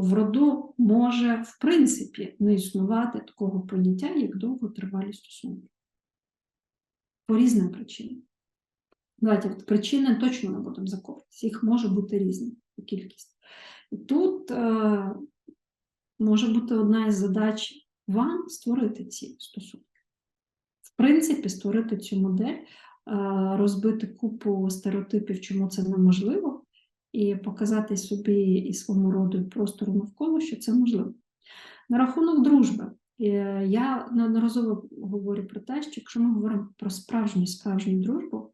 в роду може, в принципі, не існувати такого поняття, як довготривалі стосунки. По різним причинам. Давайте причини точно не будемо заковуватися, їх може бути різна кількість. І тут е, може бути одна із задач вам створити ці стосунки. В принципі, створити цю модель, е, розбити купу стереотипів, чому це неможливо, і показати собі і своєму роду і простору навколо, що це можливо. На рахунок дружби. Е, Я неодноразово говорю про те, що якщо ми говоримо про справжню справжню дружбу,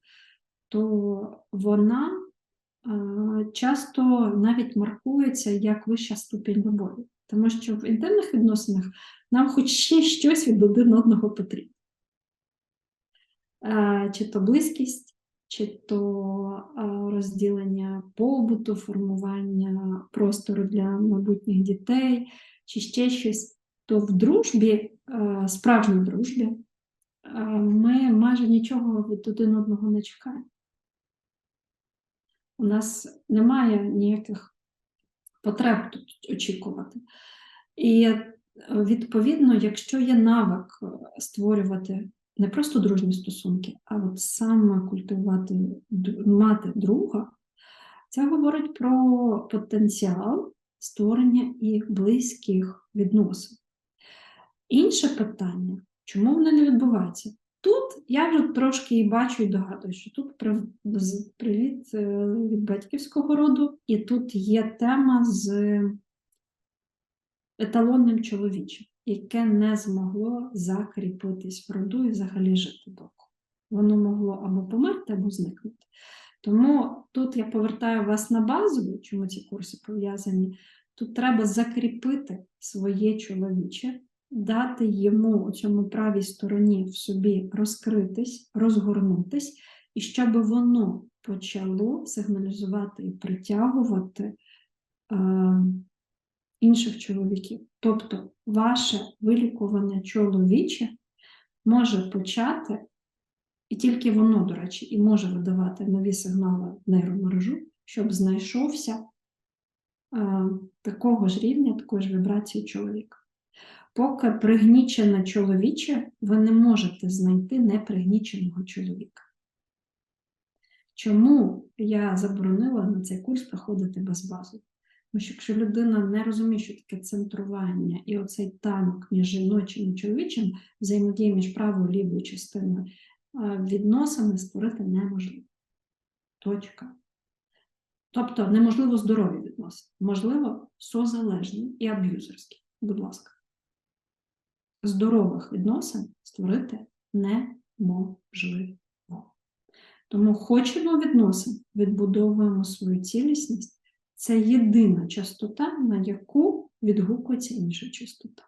то вона е, часто навіть маркується як вища ступінь любові. Тому що в інтимних відносинах нам хоч ще щось від один одного потрібно. Е, Чи то близькість, чи то е, розділення побуту, формування простору для майбутніх дітей, чи ще щось, то в дружбі, е, справжній дружбі, е, ми майже нічого від один одного не чекаємо. У нас немає ніяких потреб тут очікувати. І відповідно, якщо є навик створювати не просто дружні стосунки, а от саме культивувати, мати друга, це говорить про потенціал створення і близьких відносин. Інше питання, чому воно не відбувається? Тут я вже трошки і бачу і догадую, що тут привіт е, від батьківського роду, і тут є тема з еталонним чоловічим, яке не змогло закріпитись в роду і взагалі жити довго. Воно могло або померти, або зникнути. Тому тут я повертаю вас на базову, чому ці курси пов'язані. Тут треба закріпити своє чоловіче, дати йому у цьому правій стороні в собі розкритись, розгорнутись, і щоб воно почало сигналізувати і притягувати е, інших чоловіків. Тобто, ваше вилікування чоловіче може почати, і тільки воно, до речі, і може видавати нові сигнали в нейромережу, щоб знайшовся е, такого ж рівня, такої ж вібрації чоловіка. Поки пригнічене чоловіче, ви не можете знайти непригніченого чоловіка. Чому я заборонила на цей курс приходити без бази? Тому що якщо людина не розуміє, що таке центрування і оцей танок між жіночим і чоловічим, взаємодія між правою і лівою частиною, відносини створити неможливо. Точка. Тобто неможливо здорові відносини, можливо, созалежні і аб'юзерські. Будь ласка. Здорових відносин створити неможливо. Тому хочемо відносин, відбудовуємо свою цілісність. Це єдина частота, на яку відгукується інша частота.